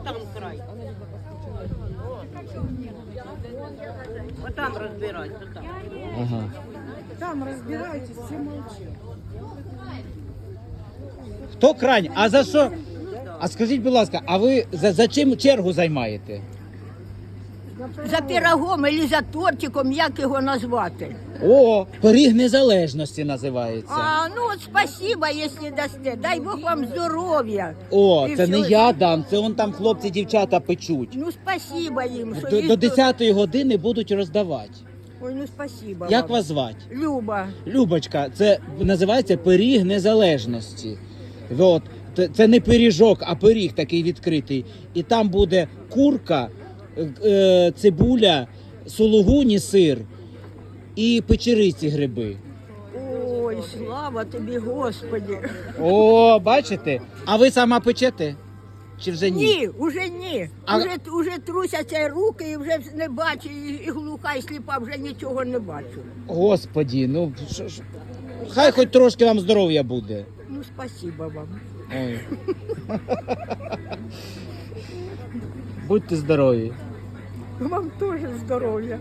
Отам край. Отам розбирайся, там. Ага. Там розбирайтесь, все молчат. Хто крайній? А за що? А скажіть, будь ласка, а ви за, за чим чергу займаєте? За пирогом або за тортиком, як його назвати? О, пиріг незалежності називається. А, ну от спасибо, якщо дасте. Дай Бог вам здоров'я. О, І це не всього- я дам, це он там хлопці, дівчата печуть. Ну спасибо їм, що До, їх до тут- 10-ї години будуть роздавати. Ой, ну спасибо Як вам. вас звати? Люба. Любочка, це називається пиріг незалежності. От, це- це не пиріжок, а пиріг такий відкритий. І там буде курка, цибуля, сулугуні, сир і печериці гриби. Ой, слава тобі, Господи. О, бачите? А ви сама печете? Чи вже ні? Ні, уже ні. А- Уже, уже трусяться руки і вже не бачу, і, і глуха, і сліпа, вже нічого не бачу. Господі, ну що ж. Хай хоч трошки вам здоров'я буде. Ну, спасибо вам. Ой. Будьте здорові. Вам теж здоров'я.